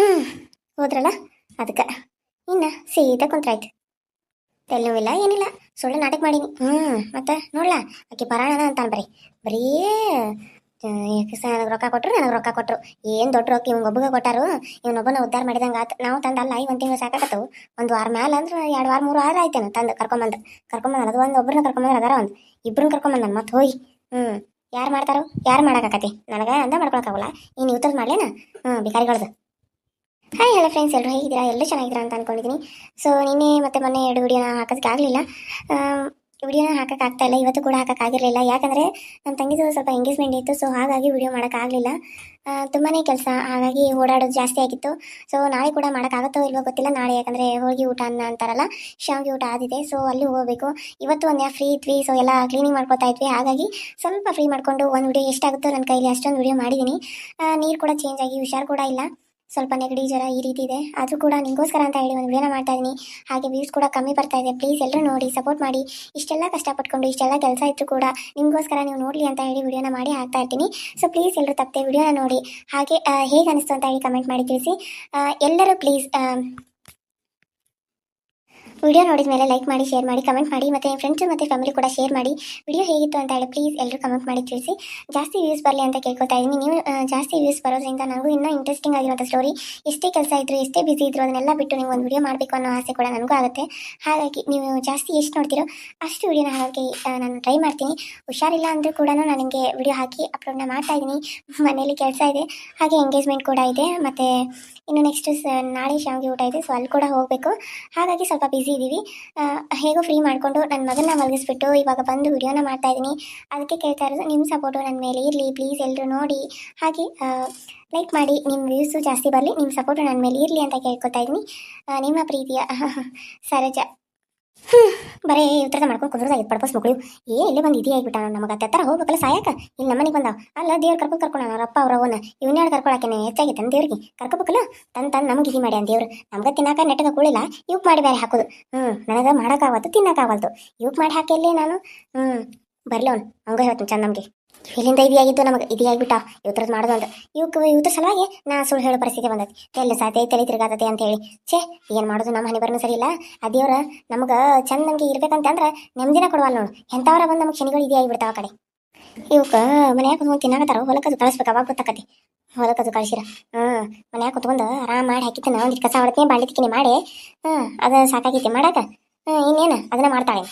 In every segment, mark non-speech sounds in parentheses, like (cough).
ಹ್ಞೂ ಹೋದ್ರಲ್ಲ? ಅದಕ್ಕೆ ಇನ್ನು ಸೀದಾ ಕುಂತ್ರಾಯ್ತು. ತೆಲ್ಲುವಿಲ್ಲ ಏನಿಲ್ಲ. ಸುಳ್ಳು ನಾಟಕ ಮಾಡೀನಿ. ಹ್ಞೂ ಮತ್ತೆ ನೋಡ್ಲಾ? ಆಕೆ ಪರಾಣನ ಅಂತಾನೆ ಬರೀ. ಬರೀ ನನಗೆ ರೊಕ್ಕ ಕೊಟ್ರು, ನನಗೆ ರೊಕ್ಕ ಕೊಟ್ರು. ಏನು ದೊಡ್ಡ ರೊಕ್ಕ ಒಬ್ಬಗೆ ಕೊಟ್ಟಾರು? ಇವನೊಬ್ಬನ ಉದ್ಧಾರ ಮಾಡಿದಂಗೆ ಆತು. ನಾವು ತಂದಲ್ಲ ಐ ಒಂದು ತಿಂಗಳು ಸಾಕಾಗತ್ತವು ಒಂದು ವಾರ ಮ್ಯಾಲ ಅಂದ್ರೆ ಎರಡು ವಾರ, ಮೂರು ವಾರ ಆಯ್ತೇನು ತಂದು ಕರ್ಕೊಂಬಂದು. ಕರ್ಕೊಂಬಂದು ಅದು ಒಂದು ಒಬ್ಬರನ್ನ ಕರ್ಕೊಂಬಂದ್ರೆ ಅದಾರ ಒಂದು. ಇಬ್ಬರನ್ನ ಕರ್ಕೊಂಬಂದು ನಾನು ಮತ್ತೆ ಹೋಗಿ ಹ್ಞೂ ಯಾರು ಮಾಡ್ತಾರೋ? ಯಾರು ಮಾಡೋಕ್ಕಾಕತಿ ನನಗೆ ಅಂದ ಮಾಡ್ಕೊಳಕ್ಕಾಗಲ್ಲ ಇನ್ನು ಇವತ್ತಲ್ಲಿ ಮಾಡ್ಲೇನಾ? ಹ್ಞೂ ಭಿಕಾರಿಗಳದು ಹಾಯ್ ಹಲೋ ಫ್ರೆಂಡ್ಸ್ ಎಲ್ಲರೂ ಹೇಗಿದ್ದೀರಾ? ಎಲ್ಲರೂ ಚೆನ್ನಾಗಿದ್ದೀರಾ ಅಂತ ಅನ್ಕೊಂಡಿದ್ದೀನಿ. ಸೊ ನಿನ್ನೆ ಮತ್ತೆ ಮೊನ್ನೆ ಎರಡು ವಿಡಿಯೋನ ಹಾಕೋದಕ್ಕಾಗಲಿಲ್ಲ ವಿಡಿಯೋನ ಹಾಕೋಕ್ಕಾಗ್ತಾ ಇಲ್ಲ. ಇವತ್ತು ಕೂಡ ಹಾಕೋಕ್ಕಾಗಿರಲಿಲ್ಲ ಯಾಕಂದರೆ ನನ್ನ ತಂಗಿದು ಸ್ವಲ್ಪ ಎಂಗೇಜ್ಮೆಂಟ್ ಇತ್ತು ಸೊ ಹಾಗಾಗಿ ವಿಡಿಯೋ ಮಾಡೋಕ್ಕಾಗಲಿಲ್ಲ ತುಂಬಾ ಕೆಲಸ. ಹಾಗಾಗಿ ಓಡಾಡೋದು ಜಾಸ್ತಿ ಆಗಿತ್ತು. ಸೊ ನಾಳೆ ಕೂಡ ಮಾಡೋಕ್ಕಾಗುತ್ತೋ ಇಲ್ವೋ ಗೊತ್ತಿಲ್ಲ. ನಾಳೆ ಯಾಕಂದರೆ ಹೋಗಿ ಊಟ ಅನ್ನ ಅಂತಾರಲ್ಲ, ಶಾವಿಗೆ ಊಟ ಆದಿದೆ. ಸೊ ಅಲ್ಲಿ ಹೋಗಬೇಕು. ಇವತ್ತು ಒಂದು ಫ್ರೀ ಇದ್ವಿ. ಸೊ ಎಲ್ಲ ಕ್ಲೀನಿಂಗ್ ಮಾಡ್ಕೊತಾ ಇದ್ವಿ. ಹಾಗಾಗಿ ಸ್ವಲ್ಪ ಫ್ರೀ ಮಾಡಿಕೊಂಡು ಒಂದು ವಿಡಿಯೋ ಎಷ್ಟಾಗುತ್ತೋ ನನ್ನ ಕೈಲಿ ಅಷ್ಟೊಂದು ವಿಡಿಯೋ ಮಾಡಿದ್ದೀನಿ. ನೀರು ಕೂಡ ಚೇಂಜ್ ಆಗಿ, ಹುಷಾರು ಕೂಡ ಇಲ್ಲ. ಸ್ವಲ್ಪ ನೆಗಡಿ ಜ್ವರ ಈ ರೀತಿ ಇದೆ. ಆದರೂ ಕೂಡ ನಿಮಗೋಸ್ಕರ ಅಂತ ಹೇಳಿ ಒಂದು ವಿಡಿಯೋನ ಮಾಡ್ತಾ ಇದ್ದೀನಿ ಹಾಗೆ ವ್ಯೂಸ್ ಕೂಡ ಕಮ್ಮಿ ಬರ್ತಾ ಇದೆ. ಪ್ಲೀಸ್ ಎಲ್ಲರೂ ನೋಡಿ ಸಪೋರ್ಟ್ ಮಾಡಿ. ಇಷ್ಟೆಲ್ಲ ಕಷ್ಟಪಟ್ಕೊಂಡು, ಇಷ್ಟೆಲ್ಲ ಕೆಲಸ ಇತ್ತು ಕೂಡ ನಿಮಗೋಸ್ಕರ ನೀವು ನೋಡಲಿ ಅಂತ ಹೇಳಿ ವಿಡಿಯೋನ ಮಾಡಿ ಹಾಕ್ತಾ ಇರ್ತೀನಿ. ಸೊ ಪ್ಲೀಸ್ ಎಲ್ಲರೂ ತಪ್ಪದೆ ವಿಡಿಯೋನ ನೋಡಿ. ಹಾಗೆ ಹೇಗೆ ಅನಿಸ್ತು ಅಂತ ಹೇಳಿ ಕಮೆಂಟ್ ಮಾಡಿ ತಿಳಿಸಿ. ಎಲ್ಲರೂ ಪ್ಲೀಸ್ ವಿಡಿಯೋ ನೋಡಿದ ಮೇಲೆ ಲೈಕ್ ಮಾಡಿ, ಶೇರ್ ಮಾಡಿ ಕಮೆಂಟ್ ಮಾಡಿ, ಮತ್ತೆ ಫ್ರೆಂಡ್ಸ್ ಮತ್ತೆ ಫ್ಯಾಮಿಲಿ ಕೂಡ ಶೇರ್ ಮಾಡಿ. ವಿಡಿಯೋ ಹೇಗಿತ್ತು ಅಂತ ಹೇಳಿ ಪ್ಲೀಸ್ ಎಲ್ಲರೂ ಕಮೆಂಟ್ ಮಾಡಿ ತಿಳಿಸಿ. ಜಾಸ್ತಿ ವ್ಯೂಸ್ ಬರಲಿ ಅಂತ ಕೇಳ್ಕೊತಾ ಇದ್ದೀನಿ ನೀವು ಜಾಸ್ತಿ ವ್ಯೂಸ್ ಬರೋದ್ರಿಂದ ನನಗೂ ಇನ್ನೂ ಇಂಟ್ರೆಸ್ಟಿಂಗ್ ಆಗಿರುವಂಥ ಸ್ಟೋರಿ ಎಷ್ಟೇ ಕೆಲಸ ಇದ್ರು, ಎಷ್ಟೇ ಬಿಸಿ ಇದ್ರು ಅದನ್ನೆಲ್ಲ ಬಿಟ್ಟು ನೀವು ಒಂದು ವಿಡಿಯೋ ಮಾಡಬೇಕು ಅನ್ನೋ ಆಸೆ ಕೂಡ ನನಗೂ ಆಗುತ್ತೆ. ಹಾಗಾಗಿ ನೀವು ಜಾಸ್ತಿ ಎಷ್ಟು ನೋಡ್ತೀರೋ ಅಷ್ಟು ವಿಡಿಯೋನ ಹಾಕಿ ನಾನು ಟ್ರೈ ಮಾಡ್ತೀನಿ. ಹುಷಾರಿಲ್ಲ ಅಂದರೂ ಕೂಡ ನಾನು ನಿಮಗೆ ವಿಡಿಯೋ ಹಾಕಿ ಅಪ್ಲೋಡ್ನ ಮಾಡ್ತಾ ಇದ್ದೀನಿ ಮನೇಲಿ ಕೆಲಸ ಇದೆ. ಹಾಗೆ ಎಂಗೇಜ್ಮೆಂಟ್ ಕೂಡ ಇದೆ. ಮತ್ತು ಇನ್ನು ನೆಕ್ಸ್ಟ್ ನಾಳೆ ಶಾವಿಗೆ ಊಟ ಇದೆ. ಸೊ ಅಲ್ಲಿ ಕೂಡ ಹೋಗಬೇಕು. ಹಾಗಾಗಿ ಸ್ವಲ್ಪ ಬ್ಯುಸಿ ಇದ್ದೀವಿ ಹೇಗೋ ಫ್ರೀ ಮಾಡಿಕೊಂಡು ನನ್ನ ಮಗನ ಮಲಗಿಸ್ಬಿಟ್ಟು ಇವಾಗ ಬಂದು ವಿಡಿಯೋನ ಮಾಡ್ತಾ ಇದ್ದೀನಿ. ಅದಕ್ಕೆ ಕೇಳ್ತಾ ಇರೋದು ನಿಮ್ಮ ಸಪೋರ್ಟು ನನ್ನ ಮೇಲೆ ಇರಲಿ ಪ್ಲೀಸ್ ಎಲ್ಲರೂ ನೋಡಿ. ಹಾಗೆ ಲೈಕ್ ಮಾಡಿ ನಿಮ್ಮ ವ್ಯೂಸು ಜಾಸ್ತಿ ಬರಲಿ ನಿಮ್ಮ ಸಪೋರ್ಟು ನನ್ನ ಮೇಲೆ ಇರಲಿ ಅಂತ ಕೇಳ್ಕೊತಾ ಇದ್ದೀನಿ. ನಿಮ್ಮ ಪ್ರೀತಿಯ, (laughs) ಸರೋಜ. ಹ್ಮ್, ಬರೇ ಉತ್ತರ ಮಾಡ್ಕೊಂಡು ಕುದುರದಾಗಿ ಪಡ್ಪಸ್ ಮಕ್ಕಳು ಏ ಇಲ್ಲೇ ಬಂದು ಇದೇ ಆಗ್ಬಿಟ್ಟ ನಮಗೆ. ತೆತ್ತರ ಹೋಗ್ಬೇಕಲ್ಲ ಸಾಯಕ. ಇಲ್ಲಿ ನಮ್ಮನೆಗೆ ಬಂದಾವ. ಅಲ್ಲ ದೇವ್ರು ಕರ್ಕೊಂಡು ಕರ್ಕೊಂಡು ಅವ್ರ ಅಪ್ಪ ಅವ್ರ ಅವನ ಇವನ್ಯಾರು ಹೆಚ್ಚಾಗಿ ಹೆಚ್ಚಾಗಿತ್ತು ದೇವ್ರಿಗೆ. ಕರ್ಕೋಬೇಕಲ್ಲ? ತನ್ ತನ್ ನಮಗೆ ಇದು ಮಾಡಿ ಅಂತ ದೇವ್ರು. ನಮ್ಗೆ ತಿನ್ನಾಕ ನೆಟ್ಟಗ ಕೂಳಿಲ್ಲ ಇವ್ಕೆ ಮಾಡಿ ಬೇರೆ ಹಾಕೋದು. ಹ್ಞೂ ನನಗೆ ಮಾಡೋಕ್ಕಾಗತ್ತು ತಿನ್ನಕ್ಕಾಗಲ್ತು ಇವ್ಕೆ ಮಾಡಿ ಹಾಕಿಲ್ಲೇ ನಾನು? ಹ್ಞೂ ಬರ್ಲಿ ಅವ್ನು. ಹಂಗೆ ಹೇಳ್ತೀನಿ ಚಂದ ನಮಗೆ. ಇಲ್ಲಿಂದ ಇದಿಯಾಗಿದ್ದು ನಮಗೆ, ಇದಿಯಾಗ್ಬಿಟ್ಟ ಇವತ್ತರದ್ದು ಮಾಡೋದು ಅಂತ. ಇವಕ್ಕೆ ಇವತ್ತರ ಸಲುವಾಗಿ ನಾ ಸುಳ್ಳು ಹೇಳೋ ಪರಿಸ್ಥಿತಿ ಬಂದೈತಿ. ತೆಲ್ಲ ಸಾತೆ ತಲೆ ತಿರುಗಾತತೆ ಅಂತ ಹೇಳಿ. ಛೇ, ಏನು ಮಾಡೋದು ನಮ್ಮ ಹನಿ ಬರ್ನು ಸರಿ ಇಲ್ಲ. ಆ ದೇವ್ರ ನಮಗೆ ಚಂದ ನಮಗೆ ಇರ್ಬೇಕಂತಂದ್ರೆ ನೆಮ್ಮದಿನ ಕೊಡವಲ್ಲ ನೋಡು. ಎಂಥವ್ರ ಬಂದು ನಮಗೆ ಶನಿಗಳು ಆ ಕಡೆ. ಇವಕ್ಕೆ ಮನ್ಯಾಗ ಕುತ್ಕೊಂಡು ತಿನ್ನಾಕತ್ತಾರ. ಹೊಲಕ್ಕದು ಕಳಿಸ್ಬೇಕು, ಅವಾಗ ಗೊತ್ತಾಕತಿ. ಹೊಲಕ್ಕದು ಕಳಿಸಿರ. ಹ್ಞೂ ಮನ್ಯಾಗ ಕುತ್ಕೊಂಡು ಆರಾಮ್ ಮಾಡಿ ಹಾಕಿತ್ತಾನ ಒಂದಿಟ್ಟು ಕಸ ಹೊಡ್ತೀನಿ ಬಾಂಡಿ ಮಾಡಿ. ಹ್ಞೂ ಅದು ಸಾಕಾಗೈತಿ ಮಾಡಾಕ. ಹ್ಞೂ ಇನ್ನೇನು, ಅದನ್ನ ಮಾಡ್ತಾಳೆ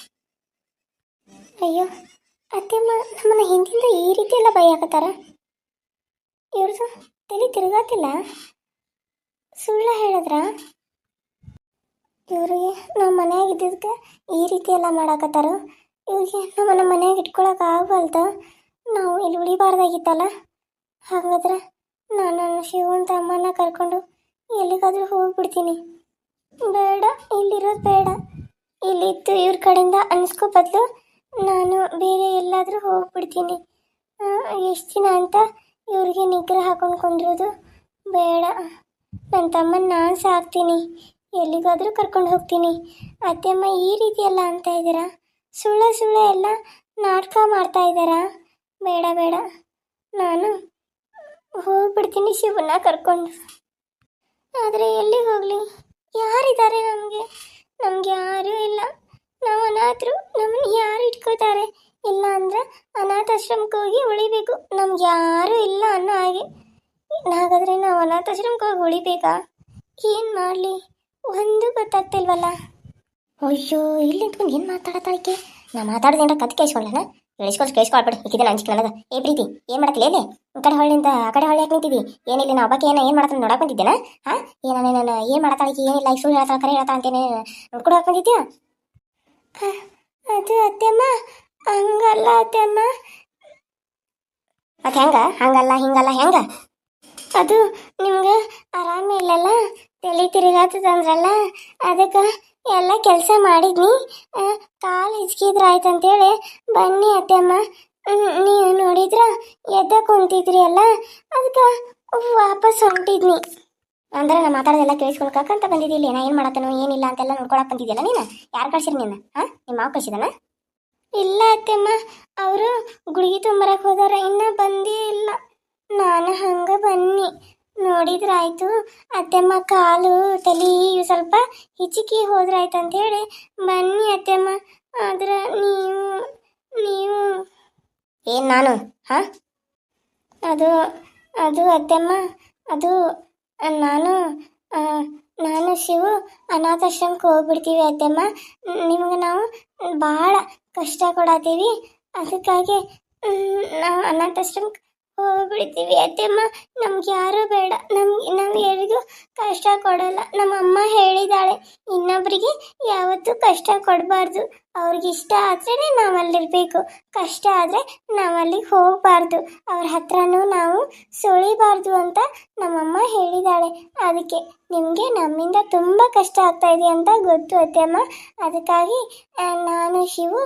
ಅಯ್ಯೋ. ಅತ್ತೆಮ್ಮ ನಮ್ಮನ್ನ ಹಿಂದಿಂದ ಈ ರೀತಿ ಎಲ್ಲ ಬೈ ಹಾಕತ್ತಾರ? ಇವ್ರದ್ದು ತಲೆ ತಿರುಗಾತಿಲ್ಲ. ಸುಳ್ಳ ಹೇಳಿದ್ರ? ಇವ್ರಿಗೆ ನಮ್ಮ ಮನ್ಯಾಗ ಇದ್ದಿದ್ದಕ್ಕೆ ಈ ರೀತಿ ಎಲ್ಲ ಮಾಡಾಕತ್ತಾರ. ಇವ್ರಿಗೆ ನಮ್ಮನ್ನ ಮನ್ಯಾಗ ಇಟ್ಕೊಳಕ್ ಆಗವಲ್ದ ನಾವು ಇಲ್ಲಿ ಉಳಿಬಾರ್ದಾಗಿತ್ತಲ್ಲ? ಹಾಗಾದ್ರೆ ನಾನು ನನ್ನ ಶಿವಂತ ಅಮ್ಮನ ಕರ್ಕೊಂಡು ಎಲ್ಲಿಗಾದ್ರೂ ಹೋಗ್ಬಿಡ್ತೀನಿ. ಬೇಡ, ಇಲ್ಲಿರೋದು ಬೇಡ. ಇಲ್ಲಿದ್ದು ಇವ್ರ ಕಡೆಯಿಂದ ಅನ್ಸ್ಕೋ ಬದಲು ನಾನು ಬೇರೆ ಎಲ್ಲಾದರೂ ಹೋಗ್ಬಿಡ್ತೀನಿ. ಎಷ್ಟು ದಿನ ಅಂತ ಇವ್ರಿಗೆ ನಿಗ್ರಹ ಹಾಕೊಂಡು ಕುಂದಿರೋದು ಬೇಡ. ನನ್ನ ತಮ್ಮನ ನಾನು ಸಾಕ್ತೀನಿ. ಎಲ್ಲಿಗಾದರೂ ಕರ್ಕೊಂಡು ಹೋಗ್ತೀನಿ. ಅತ್ತೆಮ್ಮ ಈ ರೀತಿ ಎಲ್ಲ ಅಂತ ಇದ್ದೀರಾ? ಸುಳ್ಳ ಸುಳ್ಳ ಎಲ್ಲ ನಾಟಕ ಮಾಡ್ತಾ ಇದ್ದಾರಾ? ಬೇಡ ಬೇಡ. ನಾನು ಹೋಗ್ಬಿಡ್ತೀನಿ ಶಿವನ ಕರ್ಕೊಂಡು. ಆದರೆ ಎಲ್ಲಿಗೆ ಹೋಗಲಿ? ಯಾರಿದ್ದಾರೆ ನಮಗೆ? ನಮ್ಗೆ ಯಾರೂ ಇಲ್ಲ. ನಾವು ಅನಾಥರು ನಮ್ಮನ್ನ ಯಾರು ಇಟ್ಕೋತಾರೆ ಇಲ್ಲ ಅಂದ್ರೆ ಅನಾಥಾಶ್ರಮಕ್ಕೆ ಹೋಗಿ ಉಳಿಬೇಕು. ನಮ್ಗೆ ಯಾರೂ ಇಲ್ಲ ಅನ್ನೋ ಹಾಗೆ. ಹಾಗಾದ್ರೆ ನಾವು ಅನಾಥಾಶ್ರಮಕ್ಕೆ ಹೋಗಿ ಉಳಿಬೇಕಾ? ಏನು ಮಾಡಲಿ? ಒಂದು ಗೊತ್ತಾಗ್ತಿಲ್ವಲ್ಲ? ಅಯ್ಯೋ, ಇಲ್ಲಿ ನಿಂತ್ಕೊಂಡು ಏನು ಮಾತಾಡತ್ತಾಳಿಕೆ ನಾ ಮಾತಾಡೋದೇನ ಕತ್ ಕೇಳಿಸ್ಕೊಳ್ಳೋಣ? ಕೇಳಿಸ್ಕೊಂಡು ಕೇಳಿಸ್ಕೊಳ್ಬೇಡಿ ಇಕ್ಕಿದ್ರೆ ಅಂಜಿಕೆ ನನಗೆ ಏ ಪ್ರೀತಿ, ಏನು ಮಾಡತ್ತಿಲ್ಲ ಏನೇ ಈ ಕಡೆ ಹೊಳ್ಳಿಂದ ಆ ಕಡೆ ಹೊಳ್ಳಿ ಯಾಕೆ ನಿಂತಿದ್ದಿ ಏನಿಲ್ಲ ನಾ ಹಬ್ಬಕ್ಕೆ ಏನೋ ಏನು ಮಾಡ್ತಾನೆ ನೋಡಕ್ಕೆ ಬಂದಿದ್ದೇನಾ? ಹಾಂ? ಏನ ನಾನು ಏನು ಏನಿಲ್ಲ, ಈಗ ಸುಳ್ಳು ಹೇಳ್ತಾ ಕರೆ ಹೇಳ್ತಾ ಅಂತೇನೆ ನೋಡ್ಕೊಂಡು ಹೋಗಿ ಬಂದಿದ್ಯಾ ಅದು ಅತ್ತೆಮ್ಮ, ಹಂಗಲ್ಲ ಅತ್ತೆಮ್ಮ. ಅದು ಹೆಂಗ? ಹಂಗಲ್ಲ, ಹಿಂಗಲ್ಲ, ಹೆಂಗ? ಅದು ನಿಮ್ಗೆ ಆರಾಮ ಇಲ್ಲಲ್ಲ? ತಲೆ ತಿರುಗಾತದಂದ್ರಲ್ಲ? ಅದಕ್ಕೆ ಎಲ್ಲ ಕೆಲಸ ಮಾಡಿದ್ನಿ. ಕಾಲು ಹಿಚ್ಕಿದ್ರ ಆಯ್ತಂತೇಳಿ ಬನ್ನಿ ಅತ್ತೆಮ್ಮ. ನೀವು ನೋಡಿದ್ರ ಎದ್ದ ಕುಂತಿದ್ರಿ ಅಲ್ಲ? ಅದಕ್ಕೆ ವಾಪಸ್ ಹೊಂಟಿದ್ನಿ. ಅಂದ್ರೆ ನಾ ಮಾತಾಡೋದೆಲ್ಲ ಕೇಳಿಸ್ಕೊಳ್ಕಂತ ಬಂದಿದ್ದೀಲ್ಲ ನಾ ಏನು ಮಾಡತ್ತನೋ ಏನಿಲ್ಲ ಅಂತೆಲ್ಲ ನೋಡ್ಕೊಳಕ್ ಬಂದಿದ್ಯಲ್ಲ ನೀನು? ಯಾರು ಕಳ್ಸಿರಿ ನಿನ್ನ? ಹಾಂ? ನಿಮ್ಮ ಮಾವು ಕಳ್ಸಿದನ? ಇಲ್ಲ ಅತ್ತೆಮ್ಮ. ಅವರು ಗುಳಿಗೆ ತುಂಬರಕ್ಕೆ ಹೋದಾರ, ಇನ್ನೂ ಬಂದೇ ಇಲ್ಲ ನಾನು ಹಂಗೆ ಬನ್ನಿ. ನೋಡಿದ್ರಾಯ್ತು. ಅತ್ತೆಮ್ಮ ಕಾಲು, ತಲೆ ಸ್ವಲ್ಪ ಹಿಚಿಕಿ ಹೋದ್ರಾಯ್ತು ಅಂತೇಳಿ ಬನ್ನಿ ಅತ್ತೆಮ್ಮ. ಆದ್ರೆ ನೀವು ನೀವು. ಏನು ನಾನು? ಹಾಂ? ಅದು ಅದು ಅತ್ತೆಮ್ಮ, ಅದು ನಾನು ನಾನು ಶಿವು ಅನಾಥಾಶ್ರಮಕ್ಕೆ ಹೋಗ್ಬಿಡ್ತೀವಿ ಅತ್ತಮ್ಮ. ನಿಮಗೆ ನಾವು ಭಾಳ ಕಷ್ಟ ಕೊಡತ್ತೀವಿ. ಅದಕ್ಕಾಗಿ ನಾವು ಅನಾಥಾಶ್ರಮಕ್ಕೆ ಹೋಗ್ಬಿಡ್ತೀವಿ ಅತ್ತೆಮ್ಮ. ನಮ್ಗೆ ಯಾರೂ ಬೇಡ. ನಮ್ಗೆ ನಾವು ಯಾರಿಗೂ ಕಷ್ಟ ಕೊಡಲ್ಲ. ನಮ್ಮ ಅಮ್ಮ ಹೇಳಿದಾಳೆ ಇನ್ನೊಬ್ಬರಿಗೆ ಯಾವತ್ತೂ ಕಷ್ಟ ಕೊಡಬಾರ್ದು. ಅವ್ರಿಗೆ ಇಷ್ಟ ಆದ್ರೇ ನಾವು ಅಲ್ಲಿರಬೇಕು ಕಷ್ಟ ಆದರೆ ನಾವು ಅಲ್ಲಿಗೆ ಹೋಗಬಾರ್ದು. ಅವ್ರ ಹತ್ರನೂ ನಾವು ಸುಳಿಬಾರ್ದು ಅಂತ ನಮ್ಮಮ್ಮ ಹೇಳಿದಾಳೆ. ಅದಕ್ಕೆ ನಿಮಗೆ ನಮ್ಮಿಂದ ತುಂಬ ಕಷ್ಟ ಆಗ್ತಾ ಇದೆ ಅಂತ ಗೊತ್ತು ಅತ್ತೆಮ್ಮ. ಅದಕ್ಕಾಗಿ ನಾನು, ಶಿವು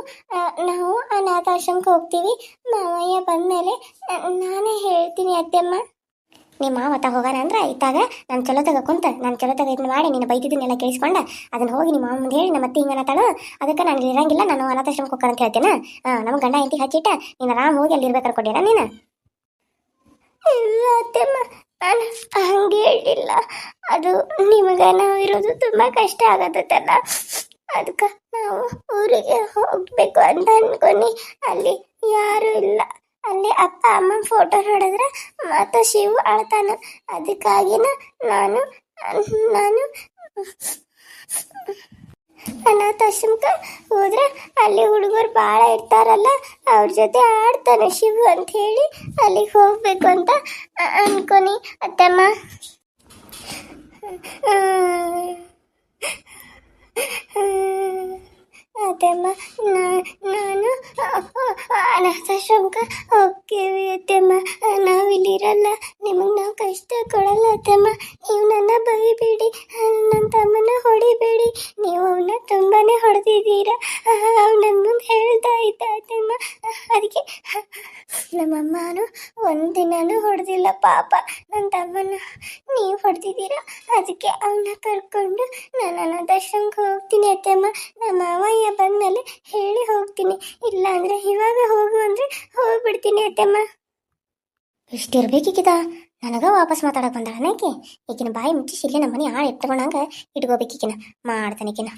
ನಾವು ಅನಾಥಾಶ್ರಮಕ್ಕೆ ಹೋಗ್ತೀವಿ. ಮಾವಯ್ಯ ಬಂದಮೇಲೆ ನಾನೇ ಹೇಳ್ತೀನಿ ಅತ್ತೆಮ್ಮ. ನಿಮ್ಮ ಮಾವತ್ತ ಹೋಗಾರ ಅಂದ್ರೆ ಇತ್ತಾಗ ನಾನು ಚಲೋ ತಗ ಕುಂತ, ನಾನು ಚಲೋ ತಗ ಇದನ್ನ ಮಾಡಿ ನೀನು ಬೈದಿದ್ದನ್ನೆಲ್ಲ ಕೇಳಿಸ್ಕೊಂಡ ಅದನ್ನ ಹೋಗಿ ನಿಮ್ಮ ಮಾವ ಮುಂದೆ ಹೇಳಿ ನಮ್ಮ ಅತ್ತೆ ಹಿಂಗೆ ಅನ್ನತಾಳು, ಅದಕ್ಕೆ ನಾನು ಇರಂಗಿಲ್ಲ, ನಾನು ಅನಾಥಾಶ್ರಮಕ್ಕೆ ಅಂತ ಹೇಳ್ತೇನೆ. ನಮ್ಮ ಗಂಡ ಹೆಂಡತಿ ಹಚ್ಚಿಟ್ಟ, ನೀನು ಆರಾಮ್ ಹೋಗಿ ಅಲ್ಲಿ ಇರ್ಬೇಕು ಅನ್ಕೊಂಡಿರ ನೀನು? ಇಲ್ಲ ಅತ್ತೆಮ್ಮ, ನಾನು ಹಂಗೆ ಹೇಳಿಲ್ಲ. ಅದು ನಿಮಗೆ ನಾವು ಇರೋದು ತುಂಬ ಕಷ್ಟ ಆಗತ್ತಲ್ಲ. ಅದಕ್ಕೆ ನಾವು ಊರಿಗೆ ಹೋಗಬೇಕು ಅಂತ ಅನ್ಕೊನಿ ಅಲ್ಲಿ ಯಾರು ಇಲ್ಲ. ಅಲ್ಲಿ ಅಪ್ಪ ಅಮ್ಮ ಫೋಟೋ ನೋಡಿದ್ರೆ ಮತ್ತೆ ಶಿವು ಅಳ್ತಾನ. ಅದಕ್ಕಾಗಿನ ನಾನು ನಾನು ಅನಾಥಾಶ್ರಮಕ್ಕೆ ಹೋದ್ರೆ ಅಲ್ಲಿ ಹುಡುಗರು ಭಾಳ ಇರ್ತಾರಲ್ಲ, ಅವ್ರ ಜೊತೆ ಆಡ್ತಾನೆ ಶಿವು ಅಂತ ಹೇಳಿ ಅಲ್ಲಿಗೆ ಹೋಗ್ಬೇಕು ಅಂತ ಅನ್ಕೊನಿ ಅತ್ತಮ್ಮ. ಅತ್ತಮ್ಮ ನಾನು ಅನಾಥಾಶ್ರಮಕ್ಕೆ ಹೋಗ್ತೀವಿ ಅತ್ತಮ್ಮ ನಾವಿಲ್ಲಿರಲ್ಲ ನಿಮಗೆ ನಾವು ಕಷ್ಟ ಕೊಡಲ್ಲ ಅತ್ತಮ್ಮ ನೀವು ನನ್ನ ಬೈಬೇಡಿ, ನನ್ನ ತಮ್ಮನ ಹೊಡಿಬೇಡಿ. ನೀವು ಅವನ್ನ ತುಂಬಾನೇ ಹೊಡೆದಿದ್ದೀರ. ಅವನ ಮುಂದೆ ಹೇಳ್ತಾ ಇದ್ದ ಅತ್ತಮ್ಮ ಅದಕ್ಕೆ, ನಮ್ಮಮ್ಮನು ಒಂದಿನೂ ಹೊಡೆದಿಲ್ಲ, ಪಾಪ. ನನ್ನ ತಮ್ಮನ ನೀವು ಹೊಡೆದಿದ್ದೀರ? ಅದಕ್ಕೆ ಅವನ್ನ ಕರ್ಕೊಂಡು ನಾನು ಅನಾಥಾಶ್ರಮಕ್ಕೆ ಹೋಗ್ತೀನಿ ಅತ್ತಮ್ಮ ನಮ್ಮ ಮಾವಯ್ಯ ಬಂದಮೇಲೆ ಹೇಳಿ ಹೋಗ್ತೀನಿ. ಇಲ್ಲ ಅಂದರೆ ಇವಾಗ ಹೋಗು ಅಂದ್ರೆ ಹೋಗ್ಬಿಡ್ತೀನಿ ಅತ್ತಮ್ಮ. ಇಷ್ಟಿರ್ಬೇಕಿಕ್ಕಿದ ನನಗ ವಾಪಸ್ ಮಾತಾಡಕ್ ಬಂದಾಳ ಆಕೆ ಈಕಿನ ಬಾಯಿ ಮುಚ್ಚಿ ಇಲ್ಲೇ ನಮ್ಮ ಮನೆ ಆಳು ಇಟ್ಕೊಂಡಂಗ ಇಟ್ಕೋಬೇಕಿಕಿನ ಮಾಡ್ತಾನೆ ಈಕಿನ.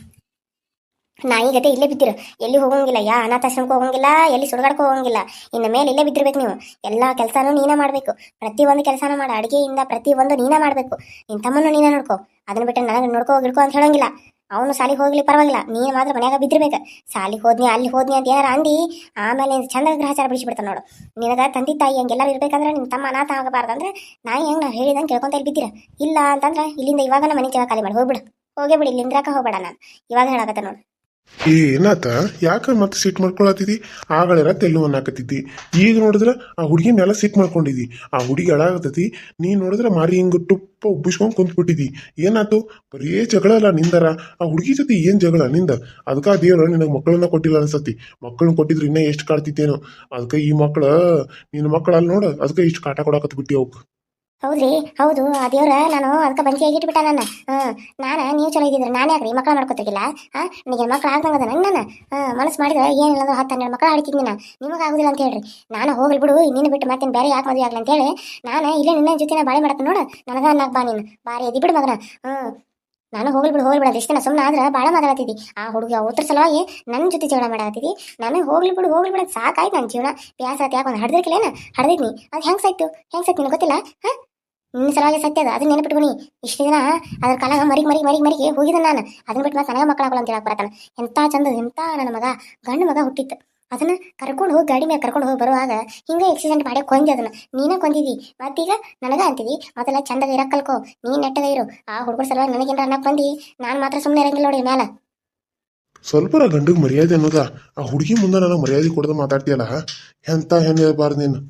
ನಾಯಿ ಗತೆ ಇಲ್ಲೇ ಬಿದ್ದಿರು. ಎಲ್ಲಿ ಹೋಗಂಗಿಲ್ಲ. ಯಾ ಅನಾಥಾಶ್ರಮಕ್ಕೆ ಹೋಗಂಗಿಲ್ಲ, ಎಲ್ಲಿ ಸುಡುಗಾಡಕ್ಕೆ ಹೋಗಂಗಿಲ್ಲ. ಇನ್ನು ಮೇಲೆ ಇಲ್ಲೇ ಬಿದ್ದಿರ್ಬೇಕು ನೀವು. ಎಲ್ಲ ಕೆಲಸನೂ ನೀನೇ ಮಾಡಬೇಕು. ಪ್ರತಿಯೊಂದು ಕೆಲಸನೂ ಮಾಡ. ಅಡುಗೆಯಿಂದ ಪ್ರತಿಯೊಂದು ನೀನೇ ಮಾಡಬೇಕು. ನಿನ್ನ ತಮ್ಮನ್ನು ನೀನೇ ನೋಡ್ಕೋ. ಅದನ್ನ ಬಿಟ್ಟು ನನಗೆ ನೋಡ್ಕೋ, ಗಿಡ್ಕೋ ಅಂತ ಹೇಳಂಗಿಲ್ಲ. ಅವನು ಶಾಲಿಗೆ ಹೋಗ್ಲಿ ಪರವಾಗಿಲ್ಲ, ನೀನು ಮಾತ್ರ ಮನ್ಯಾಗ ಬಿದ್ದಿರ್ಬೇಕು. ಸಾಲಿಗೆ ಹೋದ್ನಿ, ಅಲ್ಲಿ ಹೋದ್ನಿ ಅಂತ ಏನಾರ ಅಂದಿ, ಆಮೇಲೆ ಚಂದ ಗ್ರಹಚಾರ ಬಿಡಿಸಿಬಿಡ್ತಾನೆ ನೋಡು. ನಿನಗೆ ತಂದೆ ತಾಯಿ ಹಂಗೆಲ್ಲ ಇರ್ಬೇಕಂದ್ರೆ ನಿಮ್ಮ ತಮ್ಮ ಅನಾಥ ಆಗಬಾರ್ದಂದ್ರೆ ನಾಯಿ ಹೆಂಗೆ ನಾವು ಹೇಳಿದಂಗೆ ಕೇಳ್ಕೊಂತ ಇಲ್ಲಿ ಬಿದ್ದಿರ. ಇಲ್ಲ ಅಂತಂದ್ರೆ ಇಲ್ಲಿಂದ ಇವಾಗ ನಮ್ಮ ಮನೆ ಜಾಗ ಖಾಲಿ ಮಾಡಿ, ಹೋಗ್ಬಿಡು. ಹೋಗೇ ಬಿಡಿ, ಇಲ್ಲಿಂದ್ರಾಕ ಹೋಗ್ಬೇಡ ನಾನು. ಇವಾಗ ಹೇಳಕತ್ತೆ ನೋಡು. ಏ, ಏನಾತ? ಯಾಕ ಮತ್ತೆ ಸಿಟ್ ಮಾಡ್ಕೊಳತ್ತಿದ್ದಿ ಆಗಳೆರ ತೆಲ್ಲು ಹಾಕತಿದ್ದಿ. ಈಗ ನೋಡಿದ್ರ ಆ ಹುಡುಗಿನೆಲ್ಲ ಸಿಟ್ ಮಾಡ್ಕೊಂಡಿದ್ದಿ ಆ ಹುಡುಗಿ ಅಳಾಗತ್ತತಿ ನೀ ನೋಡಿದ್ರ ಮಾರಿ ಹಿಂಗ ಟುಪ್ಪ ಉಬ್ಬಿಸ್ಕೊಂಡ್ ಕುಂತ್ಬಿಟ್ಟಿದ್ದಿ ಏನಾತು? ಬರೀ ಜಗಳ ಅಲ್ಲ ನಿಂದರ. ಆ ಹುಡುಗಿ ಜೊತೆ ಏನ್ ಜಗಳ ನಿಂದ? ಅದಕ್ಕ ದೇವ್ರ ನಿನಗೆ ಮಕ್ಕಳನ್ನ ಕೊಟ್ಟಿಲ್ಲ ಅನ್ಸತಿ ಮಕ್ಕಳನ್ನ ಕೊಟ್ಟಿದ್ರು ಇನ್ನ ಎಷ್ಟು ಕಾಡ್ತಿತ್ತೇನೋ. ಅದಕ್ಕೆ ಈ ಮಕ್ಕಳ ನಿನ್ನ ಮಕ್ಕಳಲ್ಲಿ ನೋಡು. ಅದಕ್ಕೆ ಇಷ್ಟು ಕಾಟ ಕೊಡಾಕತ್ ಬಿಟ್ಟಿ ಅವಕ್. ಹೌದ್ರಿ? ಹೌದು, ಆ ದೇವ್ರ ನಾನು ಅದಕ್ಕೆ ಬಂಚಿ ಆಗಿಟ್ಬಿಟ್ಟ ನಾನು ಆ ನಾನು ನೀವು ಚಲೋ ಇದ್ದಿದ್ರೆ ನಾನು ಯಾಕ್ರಿ? ಮಕ್ಕಳ ಮಾಡ್ಕೊತಿರ್ಲಿಲ್ಲ? ಹಾಂ ನಿಮಗೆ ಮಕ್ಳು ಆಗ್ತಂಗದ ನನ್ನ ಹಾಂ, ಮನಸ್ಸು ಮಾಡಿದ್ರೆ ಏನಿಲ್ಲ ಅಂದ್ರೆ ಹತ್ತು ಹನ್ನೆರಡು ಮಕ್ಕಳು ಆಡ್ತಿದ್ನಿ ನಾನು. ನಿಮಗೆ ಆಗುದಿಲ್ಲ ಅಂತ ಹೇಳ್ರಿ. ನಾನು ಹೋಗ್ಲಿ ಬಿಡು, ನಿನ್ನ ಬಿಟ್ಟು ಮತ್ತೆ ಬೇರೆ ಯಾಕೆ ಮದುವೆ ಆಗ್ಲಿ ಅಂತೇಳಿ ನಾನು ಇಲ್ಲೇ ನಿನ್ನ ಜೊತೆ ನಾ ಬಾಳೆ ಮಾಡತ್ತೆ ನೋಡು. ನನಗ ಅನ್ನಕ್ ಬಾ ನೀನು. ಬಾರಿ ಎದಿ ಬಿಡು ಮಗನ. ಹ್ಞೂ ನಾನು ಹೋಗ್ಲಿ ಬಿಡು ಹೋಗ್ಲಿ ಬಿಡು. ಇಷ್ಟ ಸುಮ್ಮನೆ ಆದ್ರೆ ಭಾಳ ಮಾತಾಡತ್ತಿದ್ದಿ ಆ ಹುಡುಗಿ ಉತ್ತರ ಸಲುವಾಗಿ ನನ್ನ ಜೊತೆ ಜಗಳ ಮಾಡಾಕತ್ತಿದ್ದಿ. ನಾನು ಹೋಗ್ಲಿ ಬಿಡು ಹೋಗ್ಲಿ ಬಿಡು. ಸಾಕಾಯ್ತು ನನ್ನ ಜೀವನ. ಬ್ಯಾಸ ಆಯ್ತು ಯಾಕೆ ಒಂದು ಹಡ್ದಿರ್ಕಿಲ್ಲೇನ? ಹಡ್ದಿದ್ನಿ. ಅದು ಹೆಂಗೆ ಸಾಯ್ತು? ಹೆಂಗೆ ಸಾಯ್ತು ನಿನಗೆ ಗೊತ್ತಿಲ್ಲ? ಹಾಂ? ನಿನ್ನ ಸಲುವಾಗಿ ಸತ್ಯ ಅದ. ಅದನ್ನ ನೆನಪಿಟ್ಕೊನಿ ಇಷ್ಟು ದಿನ ಅದ್ರ ಕಾಲಾಗ ಮರಿಗೆ ಮರಿಗೆ ಮರಿಗೆ ಮರಿಗೆ ಹೋಗಿದ್ದೆ ನಾನು. ಅದನ್ನ ಬಿಟ್ಟು ಸಣ್ಣ ನನಗೆ ಅಂತ ಹೇಳಕ್ ಬರತ್ತಾನ. ಎಂತ ಚಂದ ಎಂತ ನನ್ನ ಮಗ. ಗಂಡು ಮಗ ಹುಟ್ಟಿತ್ತು ಅದನ್ನ ಕರ್ಕೊಂಡು ಹೋಗಿ, ಗಾಡಿ ಮೇಲೆ ಕರ್ಕೊಂಡು ಹೋಗಿ ಬರುವಾಗ ಹಿಂಗೆ ಆಕ್ಸಿಡೆಂಟ್ ಮಾಡಿ ಕೊಂದಿ ಅದನ್ನ. ನೀನೇ ಕೊಂದಿದಿ. ಮತ್ತೀಗ ನನಗ ಅಂತೀವಿ ಮತ್ತೆಲ್ಲ ಚಂದದ ಇರಕ್ ಕಲ್ಕೋ. ನೀನ್ ನೆಟ್ಟದ ಇರು. ಆ ಹುಡುಗರ ಸಲುವಾಗಿ ನನಗೇನ್ರ ಅನ್ನಕ್ ಬಂದಿ ನಾನು ಮಾತ್ರ ಸುಮ್ಮನೆ ಇರಂಗಿಲ್ಲ ನೋಡಿ ಮ್ಯಾಲ. ಸ್ವಲ್ಪರ ಗಂಡಗ್ ಮರ್ಯಾದೆ ಅನ್ನೋದ ಆ ಹುಡುಗಿ ಮುಂದೆ ನನಗೆ ಮರ್ಯಾದೆ ಕೊಡದ ಮಾತಾಡ್ತೀಯಲ್ಲ, ಎಂತ ಹೆಣ್ಣು ಇರಬಾರ್ದು ನೀನು?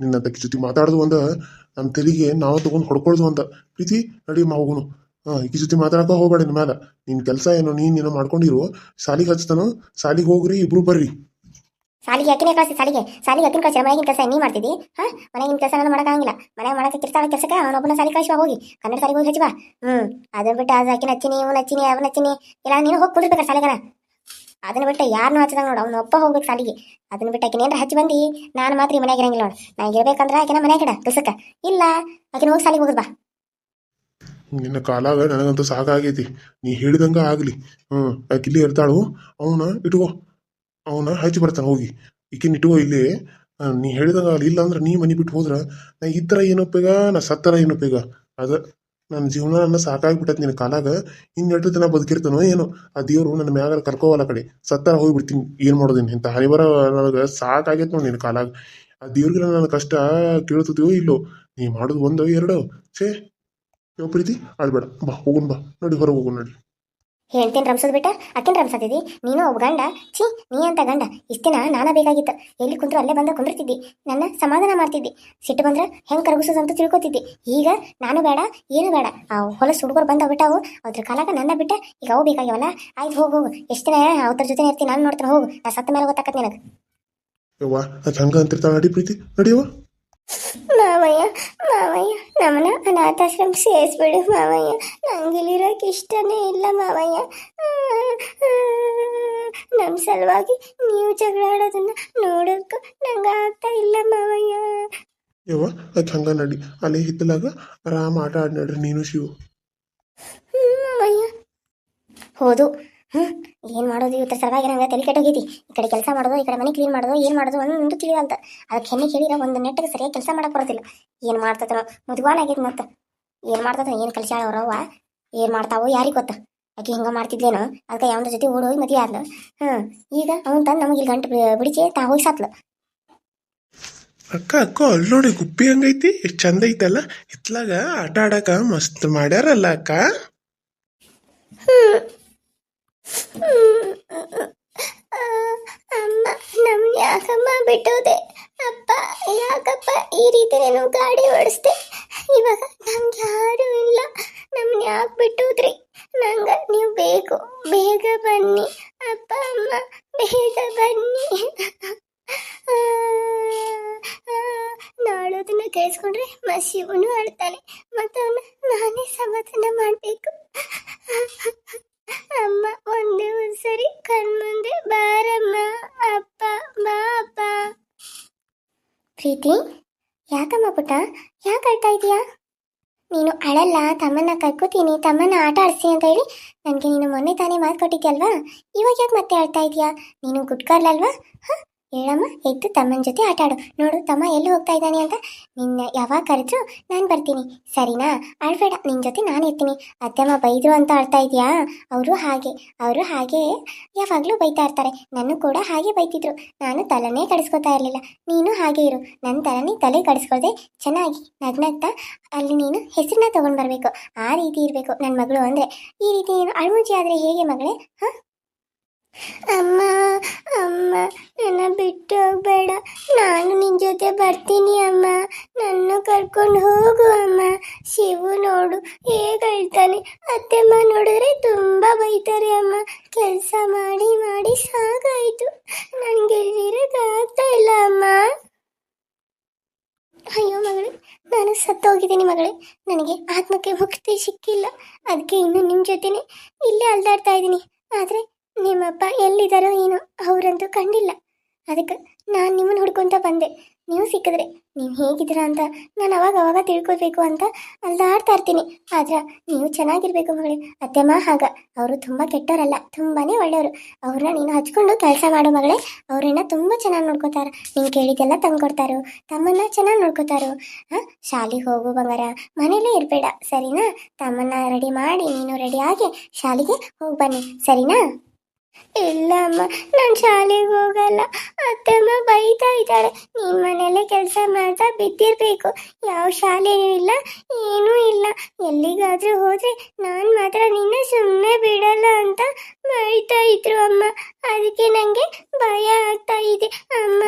ನಿನ್ನ ತಕ್ಕಿ ಜೊತೆ ಮಾತಾಡೋದು ಒಂದ ನಮ್ಮ ತಲೆಗೆ ನಾವು ತಗೊಂಡು ಹೊಡ್ಕೊಳ್ದು ಅಂತ. ಪ್ರೀತಿ, ನಡಿ ಮಗುನು ಹಾಂ, ಈಕಿ ಜೊತೆ ಮಾತಾಡಕ ಹೋಗ್ಬೇಡ ನಿಮ್ಮ ನಿನ್ನ ಕೆಲಸ ಏನು, ನೀನು ಏನೋ ಮಾಡ್ಕೊಂಡಿರು, ಸಾಲಿಗೆ ಹಚ್ತಾನು, ಸಾಲಿಗೆ ಹೋಗ್ರಿ, ಇಬ್ರು ಬರ್ರಿ. ಸಾಲಿಗೆ ಯಾಕಿನ ಕಳಿಸಿ, ಸಾಲಿಗೆ? ಸಾಲಿಗೆ ಅಕ್ಕಿನ ಕಳಿಸಿ? ಮನೆಗಿನ ಕೆಲಸ ನೀ ಮಾಡ್ತಿದ್ದಿ? ಹಾ, ಮನೆಗಿನ ಕೆಲಸ ನಾನು ಮಾಡೋಕ್ಕಾಗಿಲ್ಲ ಮನೆ ಮಾಡಕ್ಕೆ ಕಿರ್ತಾಳ ಕೆಲಸಕ್ಕೆ ಅವನೊಬ್ಬನ ಸಾಲಿ ಕಳಿಸಿ ಬಾ ಹೋಗಿ. ಕನ್ನಡ ಸಾಲಿಗೆ ಹೋಗಿ ಹಚ್ಚಿ ಬಾ. ಹ್ಞೂ ಅದನ್ನ ಬಿಟ್ಟು ಅದು ಅಕ್ಕಿನ ಹಚ್ಚಿನಿ, ಇವ್ನ ಹಚ್ಚಿನಿ, ಅವನ ಹಚ್ಚಿನಿ. ಇಲ್ಲ, ನೀನು ಹೋಗಿ ಕುಂದಿರ್ಬೇಕಾರೆ ಸಾಲಿಗನ. ಅದನ್ನ ಬಿಟ್ಟು ಯಾರನ್ನೂ ಹಚ್ಚದಂಗ ನೋಡು, ಅವ್ನ ಒಪ್ಪ ಹೋಗ್ಬೇಕು ಸಾಲಿಗೆ. ಅದನ್ನ ಬಿಟ್ಟು ಆಕಿನ ಏನಾರ ಹಚ್ಚಿ ಬಂದು? ನಾನು ಮಾತ್ರ ಈ ಮನ್ಯಾಗ ಇರಂಗಿಲ್ಲ ನೋಡು. ನಾ ಇರ್ಬೇಕಂದ್ರೆ ಆಕಿನ ಮನ್ಯಾಗ ಇಡ ಕೆಲ್ಸಕ್ಕ ಇಲ್ಲ, ಆಕಿನ ಹೋಗಿ ಸಾಲಿಗೆ ಹೋಗುದ್ ಬಾ. ನಿನ್ನ ಕಾಲಾಗ ನನಗಂತೂ ಸಾಕಾಗೈತಿ. ನೀ ಹೇಳಿದಂಗ ಆಗ್ಲಿ. ಹ್ಮ್ ಆಕಿಲ್ಲಿ ಇರ್ತಾಳು. ಅವನ ಇಟ್ಕೋ. ಅವನ ಹಚ್ಚಿ ಬರ್ತಾನೆ, ಹೋಗಿ. ಈಕಿನ ಇಟ್ಕೋ ಇಲ್ಲಿ. ನೀ ಹೇಳಿದಂಗ ಆಗ್ಲಿ. ಇಲ್ಲ ಅಂದ್ರೆ ನೀ ಮನೆ ಬಿಟ್ಟು ಹೋದ್ರ ನಾ ಇದ್ರ ಏನು ಉಪಯೋಗ, ನಾ ಸತ್ತರ ಏನು ಉಪಯೋಗ. ಅದ ನನ್ನ ಜೀವನ ನನ್ನ ಸಾಕಾಗ್ಬಿಟ್ಟೈತಿ ನಿನ್ನ ಕಾಲಾಗ ಇನ್ನೆಟ್ಟು ದಿನ ಬದುಕಿರ್ತಾನೋ ಏನೋ, ಆ ದೇವರು ನನ್ನ ಮ್ಯಾಗ ಕರ್ಕೋವಲ್ಲ ಕಡೆ, ಸತ್ತಾರ ಹೋಗ್ಬಿಡ್ತೀನಿ, ಏನು ಮಾಡೋದಿನ್ ಇಂಥ ಹರಿವರ ನನಗೆ ಸಾಕಾಗೈತೆ ನೋಡಿ ನಿನ್ನ ಕಾಲಾಗ. ಆ ದೇವ್ರಿಗೆ ನನ್ನ ಕಷ್ಟ ಕೇಳ್ತಿದ್ಯೋ ಇಲ್ಲೋ, ನೀ ಮಾಡೋದು ಒಂದೋ ಎರಡೋ, ಛೇ, ಯಾವ ಪ್ರೀತಿ? ಅಳ್ಬೇಡ ಬಾ, ಹೋಗುನ್ ಬಾ, ನೋಡಿ, ಹೊರಗೆ ಹೋಗು ನಡಿ. ಹೇಳ್ತೀನಿ ರಂಸೋದ್ ಬಿಟ್ಟ? ಅಕ್ಕಿನ ರಂಸತಿದ್ದಿ ನೀನು ಒಬ್ಬ ಗಂಡ? ಛೀ, ನೀ ಅಂತ ಗಂಡ. ಇಷ್ಟ ದಿನ ನಾನ ಬೇಕಾಗಿತ್ತು. ಎಲ್ಲಿ ಕುಂತ್ರು ಅಲ್ಲೇ ಬಂದ ಕುಂದಿರ್ತಿದ್ದಿ. ನನ್ನ ಸಮಾಧಾನ ಮಾಡ್ತಿದ್ದಿ. ಸಿಟ್ಟು ಬಂದ್ರೆ ಹೆಂಗೆ ಕರಗಿಸೋದು ಅಂತ ತಿಳ್ಕೊತಿದ್ದಿ. ಈಗ ನಾನು ಬೇಡ, ಏನು ಬೇಡ. ಆ ಹೊಲಸು ಹುಡುಗರು ಬಂದ ಬಿಟ್ಟಾವು ಅದ್ರ ಕಾಲಾಗ ನನ್ನ ಬಿಟ್ಟ. ಈಗ ಅವು ಬೇಕಾಗ್ಯವಲ್ಲ? ಆಯ್ತು, ಹೋಗು ಹೋಗು. ಎಷ್ಟು ದಿನ ಅವ್ರ ಜೊತೆ ಇರ್ತೀನಿ. ನಾನು ನೋಡ್ತೀನಿ, ಹೋಗು. ನಾ ಸತ್ತ ಮೇಲೆ ಗೊತ್ತಾಕತ್ತೆ ನಿನಗೆ. ಆಕೆ ಹಂಗ ಅಂತಿರ್ತಾಳ ನಡಿ ಪ್ರೀತಿ? ಮಾವಯ್ಯ ಮಾವಯ್ಯ ನಮ್ಮನ್ನ ಅನಾಥಾಶ್ರಮ ಸೇರಿಸ್ಬಿಡು ಮಾವಯ್ಯ. ನಂಗೆ ಇಷ್ಟನೇ ಇಲ್ಲ ಮಾವಯ್ಯ. ನಮ್ಮ ಸಲುವಾಗಿ ನೀವು ಜಗಳ ಆಡೋದನ್ನ ನೋಡೋಕೆ ನಂಗೆ ಆಗ್ತಾ ಇಲ್ಲ ಮಾವಯ್ಯ. ಯವ್ವ ಅದು ಹಂಗ ನಡಿ. ಅಲ್ಲಿ ಹಿತ್ತಲಾಗ ಆರಾಮ ಆಟ ಆಡಿ ನಡ್ರಿ ನೀನು ಶಿವು. ಹ್ಞೂ ಮಾವಯ್ಯ. ಹೌದು. ಹ್ಮ್ ಏನ್ ಮಾಡೋದು? ಇವತ್ತು ಸಲುವಾಗಿ ನಂಗೆ ತಲೆ ಕೆಟ್ಟೋಗೈತಿ. ಈ ಕಡೆ ಕೆಲಸ ಮಾಡೋದು ಈ ಕಡೆ ಮನೆ ಕ್ಲೀನ್ ಮಾಡೋದು ಏನ್ ಮಾಡೋದು ಒಂದು ತಿಳಿಯಲ್ತ ಅದಕ್ಕೆ ಹೆಣ್ಣೆ ಕೇಳಿರ ಒಂದು ನೆಟ್ಟಿಗೆ ಸರಿಯಾಗಿ ಕೆಲಸ ಮಾಡಕ್ ಬರೋದಿಲ್ಲ. ಏನ್ ಮಾಡ್ತತನೋ? ಮುದುವಾನ ಆಗೈತಿ ಮತ್ತ. ಏನ್ ಮಾಡ್ತದ ಏನ್ ಕಲ್ಸ್ಯಾಳ ಅವ್ರವ್ವ ಏನ್ ಮಾಡ್ತಾವೋ ಯಾರಿಗೆ ಗೊತ್ತ? ಆಕೆ ಹಿಂಗ ಮಾಡ್ತಿದ್ಲೇನು? ಅದಕ್ಕೆ ಯಾವನ ಜೊತೆ ಓಡಿ ಹೋಗಿ ಮದುವೆ ಆದ್ಲು. ಹ್ಮ್ ಈಗ ಅವನು ತಂದು ನಮಗೆ ಇಲ್ಲಿ ಗಂಟು ಬಿಡಿಸಿ ತಾ ಹೋಗಿ ಸಾತ್ಲು. ಅಕ್ಕ ಅಕ್ಕ ಅಲ್ಲಿ ನೋಡಿ ಗುಪ್ಪಿ ಹಂಗೈತಿ? ಎಷ್ಟ್ ಚಂದ ಐತಲ್ಲ? ಇತ್ಲಾಗ ಆಟ ಆಡಕ ಮಸ್ತ್ ಮಾಡ್ಯಾರಲ್ಲ ಅಕ್ಕ. ಅಮ್ಮ ನಮ್ ಯಾಕಮ್ಮ ಬಿಟ್ಟೋದೆ. ಅಪ್ಪ, ಯಾಕಪ್ಪ ಈ ರೀತಿ ನೀನು ಗಾಡಿ ಓಡಿಸ್ದೆ? ಇವಾಗ ನಮ್ಗೆ ಯಾರು ಇಲ್ಲ. ನಮ್ನ ಯಾಕೆ ಬಿಟ್ಟೋದ್ರಿ? ನಂಗೆ ನೀವು ಬೇಕು. ಬೇಗ ಬನ್ನಿ. ಅಪ್ಪ, ಅಮ್ಮ, ಬೇಗ ಬನ್ನಿ. ನಾಳೋದನ್ನ ಕೇಳಿಸ್ಕೊಂಡ್ರೆ ಮಸಿವನು ಅಳ್ತಾನೆ. ಮತ್ತು ಅವನ್ನ ನಾನೇ ಸಮಾಧಾನ ಮಾಡಬೇಕು ಅಮ್ಮ ಒಂದೇ ಒಂದ್ ಸರಿ ಕಣ್ಮುಂದೆ ಬಾರಮ್ಮ ಅಪ್ಪ ಬಾ ಅಪ್ಪ ಪ್ರೀತಿ ಯಾಕಮ್ಮ ಪುಟ್ಟ ಯಾಕೆ ಅಳ್ತಾ ಇದೀಯಾ ಅಳಲ್ಲ ತಮ್ಮನ್ನ ಕರ್ಕೋತೀನಿ, ತಮ್ಮನ್ನ ಆಟ ಆಡಿಸಿ ಅಂತ ಹೇಳಿ ನನಗೆ ನೀನು ಮೊನ್ನೆ ತಾನೇ ಮಾತು ಕೊಟ್ಟಿದ್ಯಲ್ವಾ? ಇವಾಗ ಯಾಕೆ ಮತ್ತೆ ಆಡ್ತಾ ಇದೀಯಾ? ನೀನು ಗುಡ್ಕಾರ್ಲಲ್ವಾ? ಹಾಂ? ಹೇಳಮ್ಮ, ಎದ್ದು ತಮ್ಮನ ಜೊತೆ ಆಟ ಆಡು. ನೋಡು, ತಮ್ಮ ಎಲ್ಲಿ ಹೋಗ್ತಾ ಇದ್ದಾನೆ ಅಂತ. ನಿನ್ನ ಯಾವಾಗ ಕರೆದ್ರು ನಾನು ಬರ್ತೀನಿ. ಸರಿನಾ? ಅಳ್ಬೇಡ ನಿನ್ನ ಜೊತೆ ನಾನು ಇರ್ತೀನಿ. ಅತ್ತೆಮ್ಮ ಬೈದ್ರು ಅಂತ ಆಡ್ತಾ ಇದೆಯಾ? ಅವರು ಹಾಗೆ. ಅವರು ಹಾಗೆ ಯಾವಾಗಲೂ ಬೈತಾ ಇರ್ತಾರೆ. ನನ್ನ ಕೂಡ ಹಾಗೆ ಬೈತಿದ್ರು. ನಾನು ತಲೆನೇ ಕಡಿಸ್ಕೊತಾ ಇರಲಿಲ್ಲ. ನೀನು ಹಾಗೆ ಇರು. ನನ್ನ ತಲೆನೇ ತಲೆ ಕಡಿಸ್ಕೊಳ್ದೆ ಚೆನ್ನಾಗಿ. ನಗ್ನಗ್ತಾ ಅಲ್ಲಿ ನೀನು ಹೆಸರನ್ನ ತಗೊಂಡು ಬರಬೇಕು. ಆ ರೀತಿ ಇರಬೇಕು ನನ್ನ ಮಗಳು ಅಂದರೆ. ಈ ರೀತಿ ನೀನು ಅಳ್ಮುಜಿ ಆದರೆ ಹೇಗೆ ಮಗಳೇ? ಹಾಂ? ಅಮ್ಮ ಅಮ್ಮ, ನನ್ನ ಬಿಟ್ಟು ಹೋಗ್ಬೇಡ. ನಾನು ನಿನ್ನ ಜೊತೆ ಬರ್ತೀನಿ ಅಮ್ಮ. ನನ್ನ ಕರ್ಕೊಂಡು ಹೋಗು ಅಮ್ಮ. ಶಿವು ನೋಡು, ಹೇಗೆ ಹೇಳ್ತಾನೆ ಅತ್ತೆಮ್ಮ ನೋಡಿದ್ರೆ ತುಂಬ ಬೈತಾರೆ ಅಮ್ಮ. ಕೆಲಸ ಮಾಡಿ ಮಾಡಿ ಸಾಕಾಯ್ತು. ನನಗೆ ಆಗ್ತಾ ಇಲ್ಲ ಅಮ್ಮ. ಅಯ್ಯೋ ಮಗಳೇ, ನಾನು ಸತ್ತೋಗಿದ್ದೀನಿ ಮಗಳೇ. ನನಗೆ ಆತ್ಮಕ್ಕೆ ಮುಕ್ತಿ ಸಿಕ್ಕಿಲ್ಲ. ಅದಕ್ಕೆ ಇನ್ನು ನಿಮ್ಮ ಜೊತೆನೆ ಇಲ್ಲೇ ಅಲ್ದಾಡ್ತಾ ಇದ್ದೀನಿ. ಆದರೆ ನಿಮ್ಮಪ್ಪ ಎಲ್ಲಿದ್ದಾರೋ ಏನೋ ಅವರಂತೂ ಕಂಡಿಲ್ಲ. ಅದಕ್ಕೆ ನಾನು ನಿಮ್ಮನ್ನು ಹುಡ್ಕೊಂತ ಬಂದೆ. ನೀವು ಸಿಕ್ಕಿದ್ರೆ ನೀವು ಹೇಗಿದ್ದೀರಾ ಅಂತ ನಾನು ಅವಾಗ ಅವಾಗ ತಿಳ್ಕೊಳ್ಬೇಕು ಅಂತ ಅಲ್ದಾಡ್ತಾ ಇರ್ತೀನಿ. ಆದ್ರೆ ನೀವು ಚೆನ್ನಾಗಿರ್ಬೇಕು ಮಗಳೇ. ಅತ್ತೆಮ್ಮ ಹಾಗ. ಅವರು ತುಂಬ ಕೆಟ್ಟವರಲ್ಲ ತುಂಬಾನೇ ಒಳ್ಳೆಯವರು. ಅವ್ರನ್ನ ನೀನು ಹಚ್ಕೊಂಡು ಕೆಲಸ ಮಾಡೋ ಮಗಳೇ. ಅವ್ರನ್ನ ತುಂಬ ಚೆನ್ನಾಗಿ ನೋಡ್ಕೋತಾರ. ನೀನು ಕೇಳಿದ್ದೆಲ್ಲ ತಂದ್ಕೊಡ್ತಾರೋ? ತಮ್ಮನ್ನ ಚೆನ್ನಾಗಿ ನೋಡ್ಕೋತಾರೋ? ಹಾಂ? ಶಾಲೆಗೆ ಹೋಗು ಬಂಗಾರ. ಮನೇಲೇ ಇರಬೇಡ. ಸರಿನಾ? ತಮ್ಮನ್ನ ರೆಡಿ ಮಾಡಿ, ನೀನು ರೆಡಿ ಆಗಿ ಶಾಲೆಗೆ ಹೋಗಿ ಬನ್ನಿ. ಸರಿನಾ? ಇಲ್ಲ ಅಮ್ಮ ನಾನು ಶಾಲೆಗೆ ಹೋಗಲ್ಲ. ಅತ್ತಮ್ಮ ಬೈತಾ ಇದ್ದಾಳೆ. ನಿಮ್ಮ ಮನೆಯಲ್ಲೇ ಕೆಲಸ ಮಾಡ್ತಾ ಬಿದ್ದಿರಬೇಕು. ಯಾವ ಶಾಲೆಯೂ ಇಲ್ಲ, ಏನೂ ಇಲ್ಲ. ಎಲ್ಲಿಗಾದರೂ ಹೋದರೆ ನಾನು ಮಾತ್ರ ನಿನ್ನ ಸುಮ್ಮನೆ ಬಿಡಲ್ಲ ಅಂತ ಬೈತಾ ಇದ್ರು ಅಮ್ಮ. ಅದಕ್ಕೆ ನನಗೆ ಭಯ ಆಗ್ತಾ ಇದೆ, ಅಮ್ಮ.